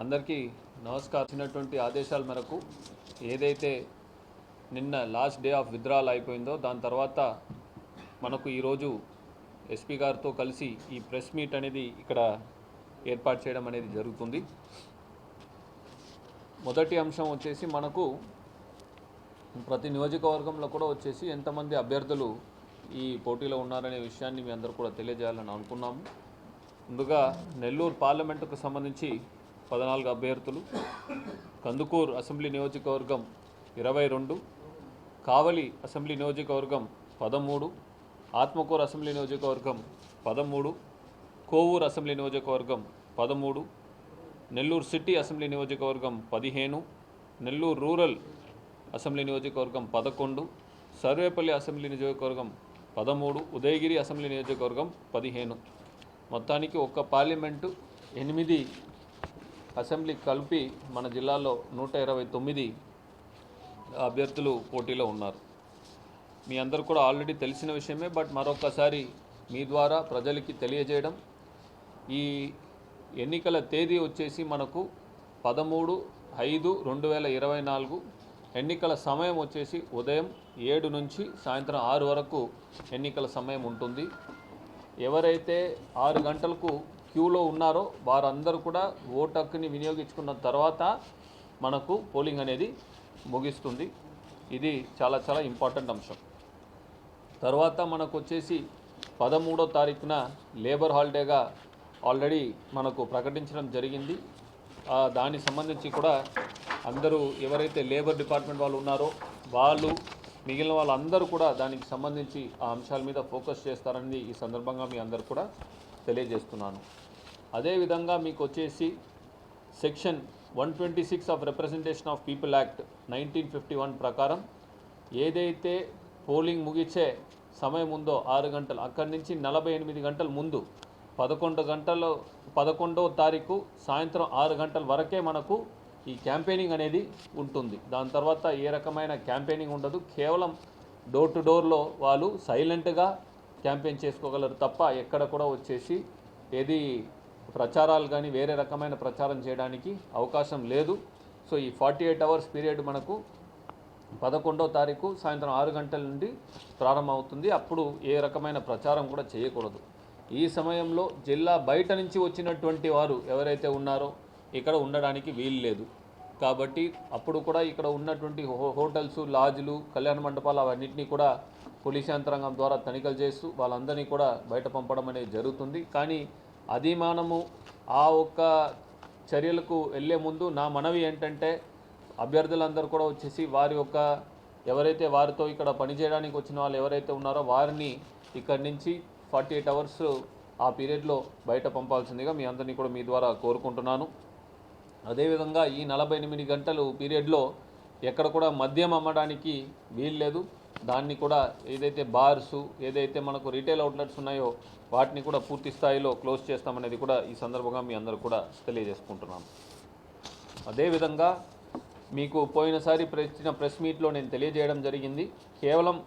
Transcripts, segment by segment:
అందరికీ నమస్కారం. ఇచ్చినటువంటి ఆదేశాల మేరకు ఏదైతే నిన్న లాస్ట్ డే ఆఫ్ విత్డ్రాల్ అయిపోయిందో దాని తర్వాత మనకు ఈరోజు ఎస్పీ గారితో కలిసి ఈ ప్రెస్ మీట్ అనేది ఇక్కడ ఏర్పాటు చేయడం అనేది జరుగుతుంది. మొదటి అంశం వచ్చేసి మనకు ప్రతి నియోజకవర్గంలో కూడా వచ్చేసి ఎంతమంది అభ్యర్థులు ఈ పోటీలో ఉన్నారనే విషయాన్ని మీ అందరూ కూడా తెలియజేయాలని అనుకున్నాము. ముందుగా నెల్లూరు పార్లమెంటుకు సంబంధించి పద్నాలుగు అభ్యర్థులు కందుకూరు అసెంబ్లీ నియోజకవర్గం ఇరవై రెండు కావలి అసెంబ్లీ నియోజకవర్గం పదమూడు ఆత్మకూరు అసెంబ్లీ నియోజకవర్గం పదమూడు కోవూరు అసెంబ్లీ నియోజకవర్గం పదమూడు నెల్లూరు సిటీ అసెంబ్లీ నియోజకవర్గం పదిహేను నెల్లూరు రూరల్ అసెంబ్లీ నియోజకవర్గం పదకొండు సర్వేపల్లి అసెంబ్లీ నియోజకవర్గం పదమూడు ఉదయగిరి అసెంబ్లీ నియోజకవర్గం పదిహేను. మొత్తానికి ఒక్క పార్లమెంటు ఎనిమిది అసెంబ్లీ కలిపి మన జిల్లాలో నూట ఇరవై తొమ్మిది అభ్యర్థులు పోటీలో ఉన్నారు. మీ అందరు కూడా ఆల్రెడీ తెలిసిన విషయమే బట్ మరొకసారి మీ ద్వారా ప్రజలకి తెలియజేయడం. ఈ ఎన్నికల తేదీ వచ్చేసి మనకు పదమూడు ఐదు రెండు వేల ఇరవై నాలుగు ఎన్నికల సమయం వచ్చేసి ఉదయం ఏడు నుంచి సాయంత్రం ఆరు వరకు ఎన్నికల సమయం ఉంటుంది. ఎవరైతే ఆరు గంటలకు క్యూలో ఉన్నారో వారందరూ కూడా ఓటు హక్కుని వినియోగించుకున్న తర్వాత మనకు పోలింగ్ అనేది ముగిస్తుంది. ఇది చాలా చాలా ఇంపార్టెంట్ అంశం. తర్వాత మనకు వచ్చేసి పదమూడో తారీఖున లేబర్ హాలిడేగా ఆల్రెడీ మనకు ప్రకటించడం జరిగింది. దానికి సంబంధించి కూడా అందరూ ఎవరైతే లేబర్ డిపార్ట్మెంట్ వాళ్ళు ఉన్నారో వాళ్ళు మిగిలిన వాళ్ళందరూ కూడా దానికి సంబంధించి ఆ అంశాల మీద ఫోకస్ చేస్తారని ఈ సందర్భంగా మీ అందరు కూడా తెలియజేస్తున్నాను. అదేవిధంగా మీకు వచ్చేసి section one twenty six of representation of people act nineteen fifty one ప్రకారం ఏదైతే పోలింగ్ ముగిచే సమయం ఉందో ఆరు గంటలు అక్కడి నుంచి నలభై ఎనిమిది గంటల ముందు పదకొండు గంటలు పదకొండవ తారీఖు సాయంత్రం ఆరు గంటల వరకే మనకు ఈ క్యాంపెయినింగ్ అనేది ఉంటుంది. దాని తర్వాత ఏ రకమైన క్యాంపెయినింగ్ ఉండదు. కేవలం డోర్ టు డోర్లో వాళ్ళు సైలెంట్గా క్యాంపెయిన్ చేసుకోగలరు తప్ప ఎక్కడ కూడా వచ్చేసి ఏది ప్రచారాలు కానీ వేరే రకమైన ప్రచారం చేయడానికి అవకాశం లేదు. సో ఈ ఫార్టీ ఎయిట్ అవర్స్ పీరియడ్ మనకు పదకొండవ తారీఖు సాయంత్రం ఆరు గంటల నుండి ప్రారంభమవుతుంది. అప్పుడు ఏ రకమైన ప్రచారం కూడా చేయకూడదు. ఈ సమయంలో జిల్లా బయట నుంచి వచ్చినటువంటి వారు ఎవరైతే ఉన్నారో ఇక్కడ ఉండడానికి వీలు లేదు. కాబట్టి అప్పుడు కూడా ఇక్కడ ఉన్నటువంటి హో- హోటల్స్ లాజ్లు కళ్యాణ మండపాలు అవన్నింటినీ కూడా పోలీస్ యంత్రాంగం ద్వారా తనిఖీలు చేస్తూ వాళ్ళందరినీ కూడా బయట పంపడం అనేది జరుగుతుంది. కానీ అది మనము ఆ ఒక్క చర్యలకు వెళ్ళే ముందు నా మనవి ఏంటంటే అభ్యర్థులందరూ కూడా వచ్చేసి వారి యొక్క ఎవరైతే వారితో ఇక్కడ పనిచేయడానికి వచ్చిన వాళ్ళు ఎవరైతే ఉన్నారో వారిని ఇక్కడి నుంచి ఫార్టీ ఎయిట్ అవర్స్ ఆ పీరియడ్లో బయట పంపాల్సిందిగా మీ అందరినీ కూడా మీ ద్వారా కోరుకుంటున్నాను. అదేవిధంగా ఈ నలభై ఎనిమిది గంటలు పీరియడ్లో ఎక్కడ కూడా మద్యం అమ్మడానికి వీలు లేదు దాన్ని కూడా ఏదైతే బార్స్ ఏదైతే మనకు రీటైల్ అవుట్లెట్స్ ఉన్నాయో వాటిని కూడా పూర్తి స్థాయిలో క్లోజ్ చేస్తామనేది కూడా ఈ సందర్భంగా మీ అందరూ కూడా తెలియజేసుకుంటున్నాను. అదేవిధంగా మీకు పోయినసారి ఇచ్చిన ప్రెస్ మీట్లో నేను తెలియజేయడం జరిగింది. కేవలం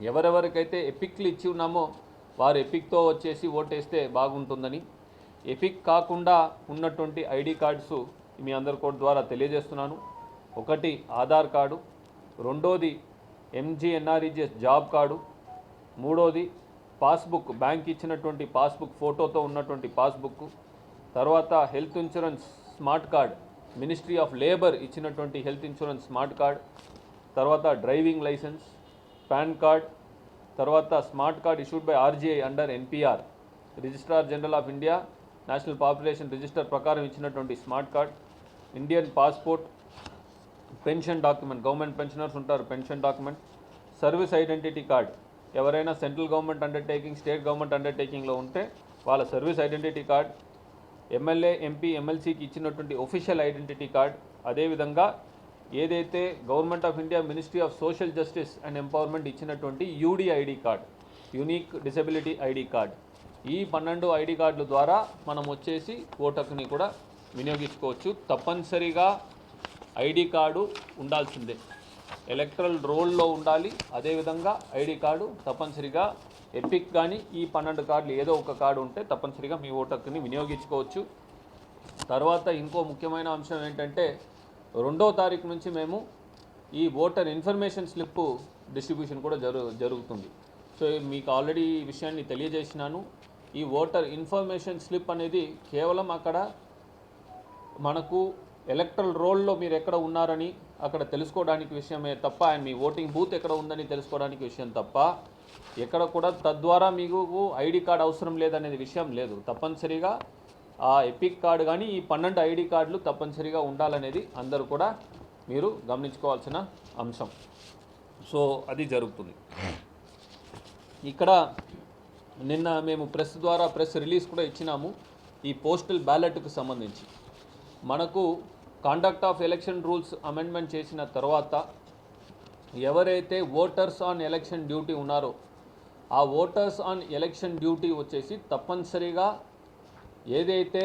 ఎవరెవరికైతే ఎపిక్లు ఇచ్చి ఉన్నామో వారు ఎపిక్తో వచ్చేసి ఓటేస్తే బాగుంటుందని. ఎపిక్ కాకుండా ఉన్నటువంటి ఐడి కార్డ్స్ మీ అందరి కోడ్ ద్వారా తెలియజేస్తున్నాను. ఒకటి ఆధార్ కార్డు రెండోది ఎంజీఎన్ఆర్ఈజిఎస్ జాబ్ కార్డు మూడోది పాస్బుక్ బ్యాంక్ ఇచ్చినటువంటి పాస్బుక్ ఫోటోతో ఉన్నటువంటి పాస్బుక్ తర్వాత health insurance smart card ministry of labour ఇచ్చినటువంటి హెల్త్ ఇన్సూరెన్స్ స్మార్ట్ కార్డ్ తర్వాత డ్రైవింగ్ లైసెన్స్ పాన్ కార్డ్ తర్వాత smart card issued by RGI under NPR registrar general of India national population register ప్రకారం ఇచ్చినటువంటి smart card Indian passport pension document government pensioners ఉంటారు pension document service identity card ఎవరైనా central government undertaking state government అండర్టేకింగ్లో ఉంటే వాళ్ళ service identity card MLA MP ఎమ్మెల్సీకి ఇచ్చినటువంటి official identity card అదేవిధంగా ఏదైతే government of India ministry of social justice and empowerment ఇచ్చినటువంటి UDID card unique disability ID card ఈ పన్నెండు ID కార్డుల ద్వారా మనం వచ్చేసి ఓటకుని కూడా వినియోగించుకోవచ్చు. తప్పనిసరిగా ఐడి కార్డు ఉండాల్సిందే. ఎలక్ట్రల్ రోల్లో ఉండాలి. అదేవిధంగా ఐడి కార్డు తప్పనిసరిగా ఎపిక్ కానీ ఈ పన్నెండు కార్డులు ఏదో ఒక కార్డు ఉంటే తప్పనిసరిగా మీ ఓటు హక్కుని వినియోగించుకోవచ్చు. తర్వాత ఇంకో ముఖ్యమైన అంశం ఏంటంటే రెండో తారీఖు నుంచి మేము ఈ ఓటర్ ఇన్ఫర్మేషన్ స్లిప్ డిస్ట్రిబ్యూషన్ కూడా జరు జరుగుతుంది. సో మీకు ఆల్రెడీ ఈ విషయాన్ని తెలియజేసినాను. ఈ ఓటర్ ఇన్ఫర్మేషన్ స్లిప్ అనేది కేవలం అక్కడ మనకు ఎలక్ట్రల్ రోల్లో మీరు ఎక్కడ ఉన్నారని అక్కడ తెలుసుకోవడానికి విషయమే తప్ప అండ్ మీ ఓటింగ్ బూత్ ఎక్కడ ఉందని తెలుసుకోవడానికి విషయం తప్ప ఎక్కడ కూడా తద్వారా మీకు ఐడి కార్డ్ అవసరం లేదనేది విషయం లేదు. తప్పనిసరిగా ఆ ఎపిక్ కార్డు కానీ ఈ పన్నెండు ఐడి కార్డులు తప్పనిసరిగా ఉండాలనేది అందరూ కూడా మీరు గమనించుకోవాల్సిన అంశం. సో అది జరుగుతుంది. ఇక్కడ నిన్న మేము ప్రెస్ ద్వారా ప్రెస్ రిలీజ్ కూడా ఇచ్చినాము ఈ పోస్టల్ బ్యాలెట్కు సంబంధించి. మనకు conduct of election rules amendment చేసిన తర్వాత ఎవరైతే ఓటర్స్ ఆన్ ఎలక్షన్ డ్యూటీ ఉన్నారో ఆ ఓటర్స్ ఆన్ ఎలక్షన్ డ్యూటీ వచ్చేసి తప్పనిసరిగా ఏదైతే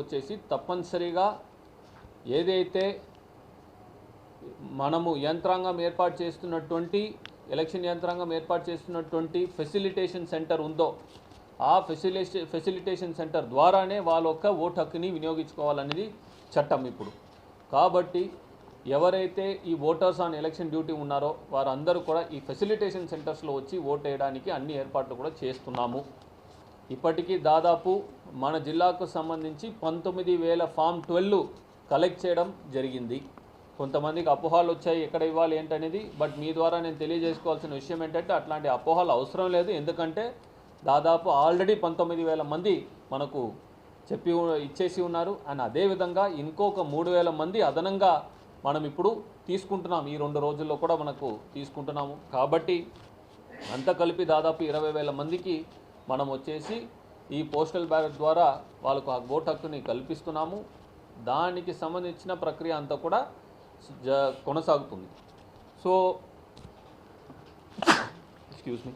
వచ్చేసి తప్పనిసరిగా ఏదైతే మనము యంత్రాంగం ఏర్పాటు చేస్తున్నటువంటి ఎలక్షన్ యంత్రాంగం ఏర్పాటు చేస్తున్నటువంటి ఫెసిలిటేషన్ సెంటర్ ఉందో ఆ ఫెసిలిటే ఫెసిలిటేషన్ సెంటర్ ద్వారానే వాళ్ళ యొక్క ఓటు హక్కుని వినియోగించుకోవాలనేది చట్టం ఇప్పుడు. కాబట్టి ఎవరైతే ఈ ఓటర్స్ ఆన్ ఎలక్షన్ డ్యూటీ ఉన్నారో వారందరూ కూడా ఈ ఫెసిలిటేషన్ సెంటర్స్లో వచ్చి ఓటు వేయడానికి అన్ని ఏర్పాట్లు కూడా చేస్తున్నాము. ఇప్పటికీ దాదాపు మన జిల్లాకు సంబంధించి పంతొమ్మిది వేల ఫామ్ ట్వెల్వ్ కలెక్ట్ చేయడం జరిగింది. కొంతమందికి అపోహాలు వచ్చాయి ఎక్కడ ఇవ్వాలి ఏంటనేది. బట్ మీ ద్వారా నేను తెలియజేసుకోవాల్సిన విషయం ఏంటంటే అట్లాంటి అపోహాలు అవసరం లేదు. ఎందుకంటే దాదాపు ఆల్రెడీ పంతొమ్మిది వేల మంది మనకు చెప్పి ఇచ్చేసి ఉన్నారు. అండ్ అదేవిధంగా ఇంకొక మూడు వేల మంది అదనంగా మనం ఇప్పుడు తీసుకుంటున్నాం. ఈ రెండు రోజుల్లో కూడా మనకు తీసుకుంటున్నాము. కాబట్టి అంత కలిపి దాదాపు ఇరవై వేల మందికి మనం వచ్చేసి ఈ పోస్టల్ బ్యాలెట్ ద్వారా వాళ్ళకు ఆ ఓటు హక్కుని కల్పిస్తున్నాము. దానికి సంబంధించిన ప్రక్రియ అంతా కూడా జ కొనసాగుతుంది. సో ఎక్స్క్యూజ్ మీ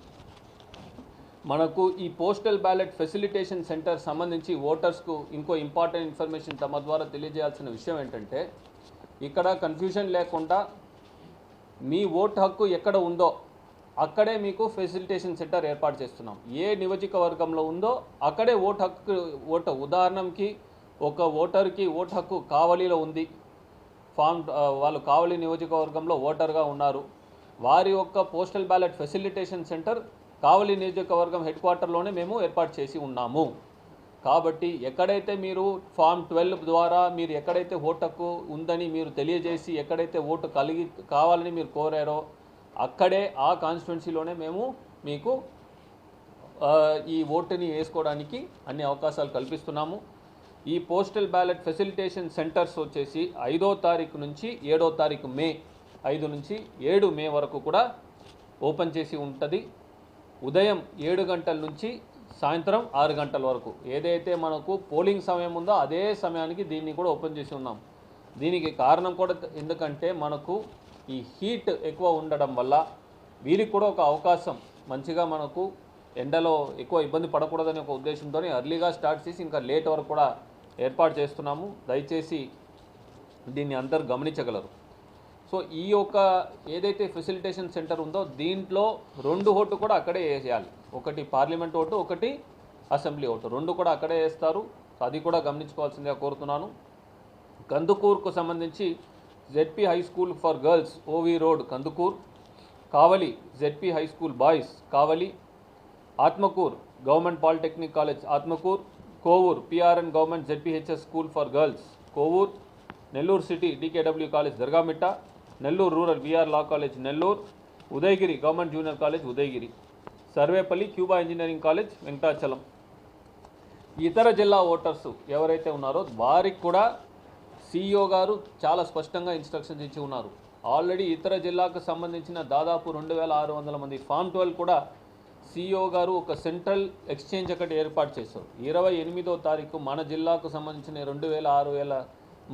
మనకు ఈ పోస్టల్ బ్యాలెట్ ఫెసిలిటేషన్ సెంటర్ సంబంధించి ఓటర్స్కు ఇంకో ఇంపార్టెంట్ ఇన్ఫర్మేషన్ తమ ద్వారా తెలియజేయాల్సిన విషయం ఏంటంటే ఇక్కడ కన్ఫ్యూజన్ లేకుండా మీ ఓటు హక్కు ఎక్కడ ఉందో అక్కడే మీకు ఫెసిలిటేషన్ సెంటర్ ఏర్పాటు చేస్తున్నాం. ఏ నియోజకవర్గంలో ఉందో అక్కడే ఓటు హక్కు ఓటు ఉదాహరణకి ఒక ఓటర్కి ఓటు హక్కు కావలిలో ఉంది. ఫామ్ వాళ్ళు కావలి నియోజకవర్గంలో ఓటర్గా ఉన్నారు. వారి యొక్క postal ballot facilitation centre Kavali నియోజకవర్గం హెడ్ క్వార్టర్లోనే మేము ఏర్పాటు చేసి ఉన్నాము. కాబట్టి ఎక్కడైతే మీరు ఫామ్ ట్వెల్వ్ ద్వారా మీరు ఎక్కడైతే ఓటు హక్కు ఉందని మీరు తెలియజేసి ఎక్కడైతే ఓటు కలిగి కావాలని మీరు కోరారో అక్కడే ఆ కాన్స్టిట్యున్సీలోనే మేము మీకు ఈ ఓటుని వేసుకోవడానికి అన్ని అవకాశాలు కల్పిస్తున్నాము. ఈ పోస్టల్ బ్యాలెట్ ఫెసిలిటేషన్ సెంటర్స్ వచ్చేసి ఐదో తారీఖు నుంచి ఏడో తారీఖు మే ఐదు నుంచి ఏడు మే వరకు కూడా ఓపెన్ చేసి ఉంటుంది. ఉదయం ఏడు గంటల నుంచి సాయంత్రం ఆరు గంటల వరకు. ఏదైతే మనకు పోలింగ్ సమయం ఉందో అదే సమయానికి దీన్ని కూడా ఓపెన్ చేసి ఉన్నాం. దీనికి కారణం కూడా ఎందుకంటే మనకు ఈ హీట్ ఎక్కువ ఉండడం వల్ల వీరికి కూడా ఒక అవకాశం. మంచిగా మనకు ఎండలో ఎక్కువ ఇబ్బంది పడకూడదనే ఒక ఉద్దేశంతో అర్లీగా స్టార్ట్ చేసి ఇంకా లేట్ వరకు కూడా ఏర్పాటు చేస్తున్నాము. దయచేసి దీన్ని అందరు గమనించగలరు. సో ఈ యొక్క ఏదైతే ఫెసిలిటేషన్ సెంటర్ ఉందో దీంట్లో రెండు ఓటు కూడా అక్కడే వేసేయాలి. ఒకటి పార్లమెంట్ ఓటు ఒకటి అసెంబ్లీ ఓటు. రెండు కూడా అక్కడే వేస్తారు. అది కూడా గమనించుకోవాల్సిందిగా కోరుతున్నాను. కందుకూరుకు సంబంధించి ZP high school for girls OV road Kandukur Kavali ZP high school boys Kavali Atmakur government polytechnic college Atmakur Kovur PRN government ZPHS school for girls Kovur Nellore city DKW college Dargamitta Nellore rural VR law college Nellore Udayagiri government junior college Udayagiri Sarvepalli Cuba engineering college Venkatachalam ఇతర జిల్లా voters ఎవరైతే ఉన్నారో వారికి కూడా CEO గారు చాలా స్పష్టంగా instructions ఇచ్చి ఉన్నారు. ఆల్రెడీ ఇతర జిల్లాకు సంబంధించిన దాదాపు రెండు వేల ఆరు వందల మంది ఫామ్ ట్వెల్వ్ కూడా సిఇఓ గారు ఒక సెంట్రల్ ఎక్స్చేంజ్ ఒకటి ఏర్పాటు చేశారు. ఇరవై ఎనిమిదో తారీఖు మన జిల్లాకు సంబంధించిన రెండు వేల ఆరు వేల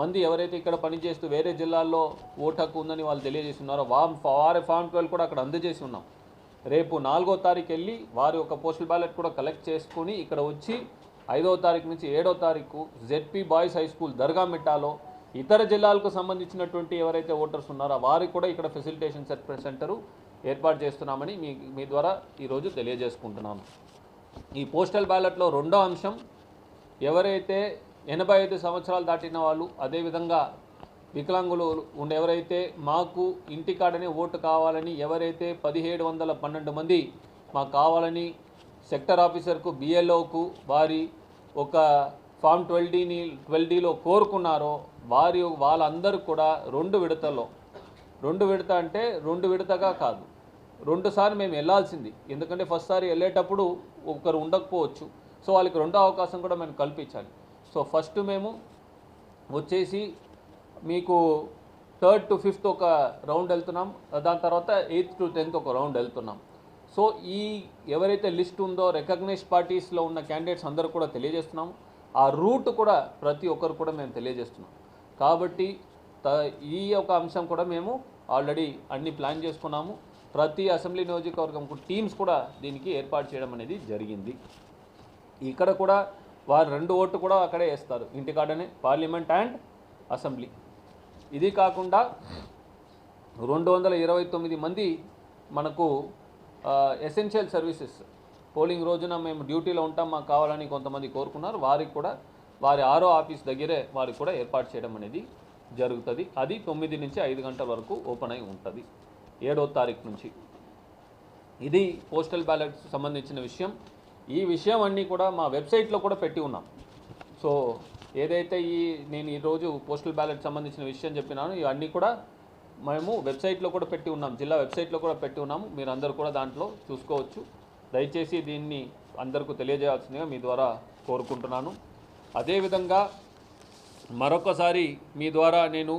మంది ఎవరైతే ఇక్కడ పనిచేస్తూ వేరే జిల్లాల్లో ఓటు హక్కు ఉందని వాళ్ళు తెలియజేస్తున్నారో వామ్ వారి ఫామ్ ట్వెల్వ్ కూడా అక్కడ అందజేసి ఉన్నాం. రేపు నాలుగో తారీఖు వెళ్ళి వారి యొక్క పోస్టల్ బ్యాలెట్ కూడా కలెక్ట్ చేసుకుని ఇక్కడ వచ్చి ఐదవ తారీఖు నుంచి ఏడో తారీఖు జెడ్పీ బాయ్స్ హై స్కూల్ దర్గామిట్టాలో ఇతర జిల్లాలకు సంబంధించినటువంటి ఎవరైతే ఓటర్స్ ఉన్నారో వారికి కూడా ఇక్కడ ఫెసిలిటేషన్ సెంటరు ఏర్పాటు చేస్తున్నామని మీ మీ ద్వారా ఈరోజు తెలియజేసుకుంటున్నాను. ఈ పోస్టల్ బ్యాలెట్లో రెండో అంశం ఎవరైతే ఎనభై ఐదు సంవత్సరాలు దాటిన వాళ్ళు అదేవిధంగా వికలాంగులు ఉండే ఎవరైతే మాకు ఇంటికాడనే ఓటు కావాలని ఎవరైతే పదిహేడు వందల పన్నెండు మంది మాకు కావాలని సెక్టర్ ఆఫీసర్కు బిఎల్ఓకు వారి ఒక ఫామ్ ట్వెల్వ్ డీని ట్వెల్వ్ డీలో కోరుకున్నారో వారి వాళ్ళందరూ కూడా రెండు విడతల్లో. రెండు విడత అంటే రెండు విడతగా కాదు. రెండుసార్లు మేము వెళ్ళాల్సింది. ఎందుకంటే ఫస్ట్ సారి వెళ్ళేటప్పుడు ఒకరు ఉండకపోవచ్చు. సో వాళ్ళకి రెండో అవకాశం కూడా మేము కల్పించాలి. సో ఫస్ట్ మేము వచ్చేసి మీకు థర్డ్ టు ఫిఫ్త్ ఒక రౌండ్ వెళ్తున్నాం. దాని తర్వాత ఎయిత్ టు టెన్త్ ఒక రౌండ్ వెళ్తున్నాం. సో ఈ ఎవరైతే లిస్ట్ ఉందో రికగ్నైజ్ పార్టీస్లో ఉన్న క్యాండిడేట్స్ అందరూ కూడా తెలియజేస్తున్నాం ఆ రూట్ కూడా ప్రతి ఒక్కరు కూడా మేము తెలియజేస్తున్నాం. కాబట్టి త ఈ యొక్క అంశం కూడా మేము ఆల్రెడీ అన్ని ప్లాన్ చేసుకున్నాము. ప్రతి అసెంబ్లీ నియోజకవర్గంకు టీమ్స్ కూడా దీనికి ఏర్పాటు చేయడం అనేది జరిగింది. ఇక్కడ కూడా వారు రెండు ఓట్లు కూడా అక్కడే వేస్తారు. ఇంటికాడనే పార్లమెంట్ అండ్ అసెంబ్లీ ఇది కాకుండా రెండు వందల ఇరవై తొమ్మిది మంది మనకు ఎసెన్షియల్ సర్వీసెస్ పోలింగ్ రోజున మేము డ్యూటీలో ఉంటాం మాకు కావాలని కొంతమంది కోరుకున్నారు. వారికి కూడా వారి ఆరో ఆఫీస్ దగ్గరే వారికి కూడా ఏర్పాటు చేయడం అనేది జరుగుతుంది. అది తొమ్మిది నుంచి ఐదు గంటల వరకు ఓపెన్ అయి ఉంటుంది. ఏడో తారీఖు నుంచి. ఇది పోస్టల్ బ్యాలెట్స్ సంబంధించిన విషయం. ఈ విషయం అన్నీ కూడా మా వెబ్సైట్లో కూడా పెట్టి ఉన్నాం. సో ఏదైతే ఈ నేను ఈరోజు పోస్టల్ బ్యాలెట్ సంబంధించిన విషయం చెప్పినానో ఇవన్నీ కూడా మేము వెబ్సైట్లో కూడా పెట్టి ఉన్నాం. జిల్లా వెబ్సైట్లో కూడా పెట్టి ఉన్నాము మీరు అందరూ కూడా దాంట్లో చూసుకోవచ్చు. దయచేసి దీన్ని అందరికీ తెలియజేయాల్సిందిగా మీ ద్వారా కోరుకుంటున్నాను. అదేవిధంగా మరొకసారి మీ ద్వారా నేను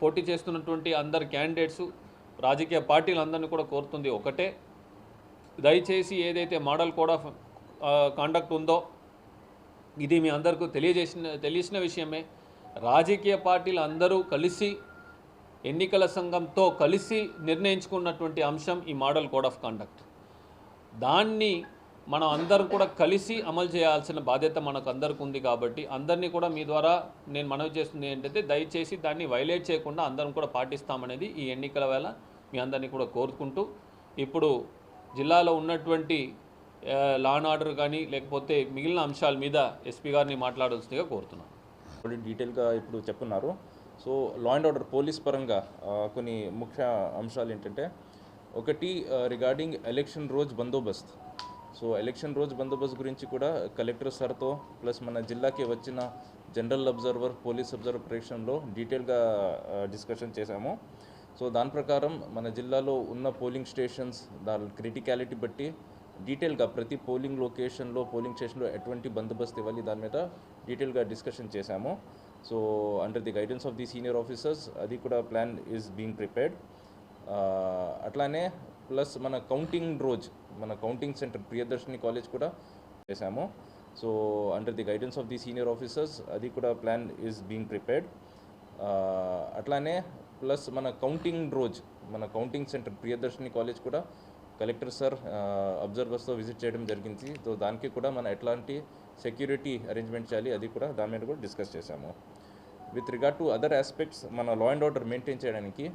పోటీ చేస్తున్నటువంటి అందరు క్యాండిడేట్స్ రాజకీయ పార్టీలందరినీ కూడా కోరుతుంది ఒకటే. దయచేసి ఏదైతే మోడల్ కోడ్ ఆఫ్ కాండక్ట్ ఉందో ఇది మీ అందరికీ తెలియజేసిన తెలిసిన విషయమే. రాజకీయ పార్టీలు అందరూ కలిసి ఎన్నికల సంఘంతో కలిసి నిర్ణయించుకున్నటువంటి అంశం ఈ మోడల్ కోడ్ ఆఫ్ కాండక్ట్ దాన్ని మనం అందరం కూడా కలిసి అమలు చేయాల్సిన బాధ్యత మనకు అందరికి ఉంది కాబట్టి అందరినీ కూడా మీ ద్వారా నేను మనవి చేస్తుంది ఏంటంటే దయచేసి దాన్ని వైలేట్ చేయకుండా అందరం కూడా పాటిస్తామనేది ఈ ఎన్నికల వేళ మీ అందరినీ కూడా కోరుకుంటూ ఇప్పుడు జిల్లాలో ఉన్నటువంటి లా అండ్ ఆర్డర్ కానీ లేకపోతే మిగిలిన అంశాల మీద ఎస్పీ గారిని మాట్లాడాల్సిందిగా కోరుతున్నాను. డీటెయిల్గా ఇప్పుడు చెప్పున్నారు. So law and order police పరంగా కొన్ని ముఖ్య అంశాలు ఏంటంటే ఒకటి రిగార్డింగ్ ఎలక్షన్ రోజు బందోబస్తు. సో ఎలక్షన్ రోజు బందోబస్తు గురించి కూడా కలెక్టర్ సార్తో ప్లస్ మన జిల్లాకి వచ్చిన జనరల్ అబ్జర్వర్ పోలీస్ అబ్జర్వేషన్లో డీటెయిల్గా డిస్కషన్ చేశాము. సో దాని ప్రకారం మన జిల్లాలో ఉన్న పోలింగ్ స్టేషన్స్ దాని క్రిటికాలిటీ బట్టి డీటెయిల్గా ప్రతి పోలింగ్ లొకేషన్లో పోలింగ్ స్టేషన్లో ఎటువంటి బందోబస్తు ఇవ్వాలి దాని మీద డీటెయిల్గా డిస్కషన్ చేశాము. So under the guidance of the senior officers అది కూడా ప్లాన్ ఈజ్ బీయింగ్ ప్రిపేర్డ్ అట్లానే ప్లస్ మన కౌంటింగ్ రోజు మన కౌంటింగ్ సెంటర్ ప్రియదర్శిని కాలేజ్ కూడా చేశాము. So under the guidance of the senior officers అది కూడా ప్లాన్ ఈజ్ బీయింగ్ ప్రిపేర్డ్ అట్లానే ప్లస్ మన కౌంటింగ్ రోజు మన కౌంటింగ్ సెంటర్ ప్రియదర్శిని కాలేజ్ కూడా కలెక్టర్ సార్ అబ్జర్వర్స్తో విజిట్ చేయడం జరిగింది. సో దానికి కూడా మనం ఎట్లాంటి సెక్యూరిటీ అరేంజ్మెంట్ చేయాలి. అది కూడా దాని మీద కూడా డిస్కస్ చేశాము. With regard to other aspects మన లా అండ్ ఆర్డర్ మెయింటైన్ చేయడానికి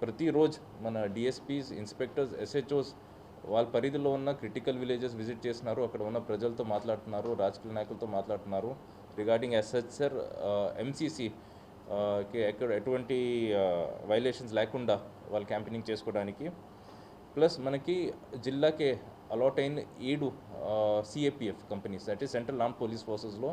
ప్రతిరోజు మన డిఎస్పీస్ ఇన్స్పెక్టర్స్ ఎస్హెచ్ఓస్ వాళ్ళ పరిధిలో ఉన్న క్రిటికల్ విలేజెస్ విజిట్ చేస్తున్నారు. అక్కడ ఉన్న ప్రజలతో మాట్లాడుతున్నారు రాజకీయ నాయకులతో మాట్లాడుతున్నారు. రిగార్డింగ్ ఎస్హెచ్ఆర్ ఎంసీసీ కి ఎక్కడ ఎటువంటి వైలేషన్స్ లేకుండా వాళ్ళు క్యాంపెయినింగ్ చేసుకోవడానికి. ప్లస్ మనకి జిల్లాకే అలాట్ అయిన ఏడు సిఏపిఎఫ్ కంపెనీస్ అంటే ఈస్ సెంట్రల్ ఆర్మ్ పోలీస్ ఫోర్సెస్లో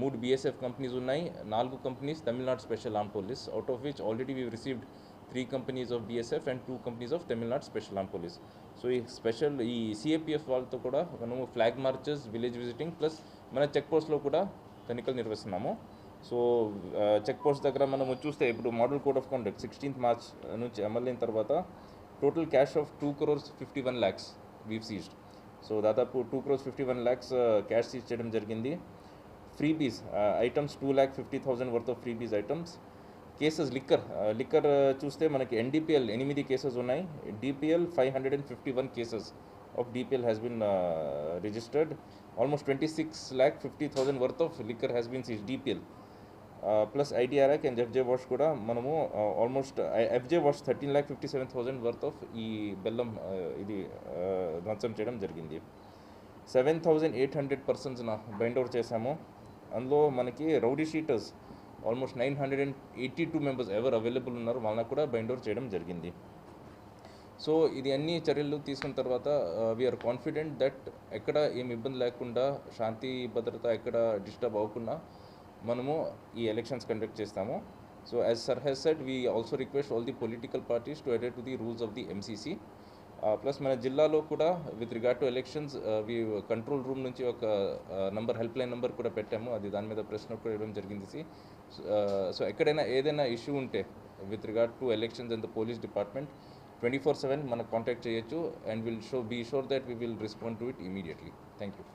మూడు బీఎస్ఎఫ్ కంపెనీస్ ఉన్నాయి. నాలుగు companies Tamil Nadu special arm police out of which already we received three companies of BSF and two companies of Tamil Nadu special arm police so ఈ special ఈ CAPF వాళ్ళతో కూడా మనము flag marches village visiting plus మన check పోస్ట్లో కూడా తనిఖీలు నిర్వహిస్తున్నాము. సో చెక్ పోస్ట్ దగ్గర మనం చూస్తే ఇప్పుడు model code of conduct sixteenth March నుంచి అమలైన తర్వాత total cash of two crores fifty one lakhs we've seized so దాదాపు two crores fifty one lakhs cash seize చేయడం జరిగింది. Freebies items two lakh fifty thousand worth of freebies items cases liquor liquor చూస్తే మనకి NDPL ఎనిమిది cases ఉన్నాయి. DPL five hundred and fifty one cases of DPL has been registered almost twenty six lakh fifty thousand worth of liquor has been seized DPL plus ఐటీఆర్ఐక్ and FJ wash కూడా మనము almost FJ wash thirteen lakh fifty seven thousand worth of ఈ బెల్లం ఇది ఆ, ధ్వంసం చేయడం జరిగింది. Seven thousand eight hundred persons bind out చేశాము. అందులో మనకి rowdy sheeters almost nine hundred and eighty two members ఎవరు అవైలబుల్ ఉన్నారు వాళ్ళకి కూడా బైండ్ అవుట్ చేయడం జరిగింది. సో ఇది అన్ని చర్యలు తీసుకున్న తర్వాత వీఆర్ కాన్ఫిడెంట్ దట్ ఎక్కడ ఏం ఇబ్బంది లేకుండా శాంతి భద్రత ఎక్కడ డిస్టర్బ్ అవ్వకుండా మనము ఈ ఎలక్షన్స్ కండక్ట్ చేస్తాము. So as sir has said we also request all the political parties to adhere to the rules of the MCC plus మన జిల్లాలో కూడా with regard to elections we control room నుంచి ఒక number help line number కూడా పెట్టాము. అది దాని మీద ప్రశ్న కూడా ఇవ్వడం జరిగింది సో. ఎక్కడైనా ఏదైనా ఇష్యూ ఉంటే with regard to elections and the police department twenty four seven మనకు కాంటాక్ట్ చేయొచ్చు. And will so be sure that we will respond to it immediately thank you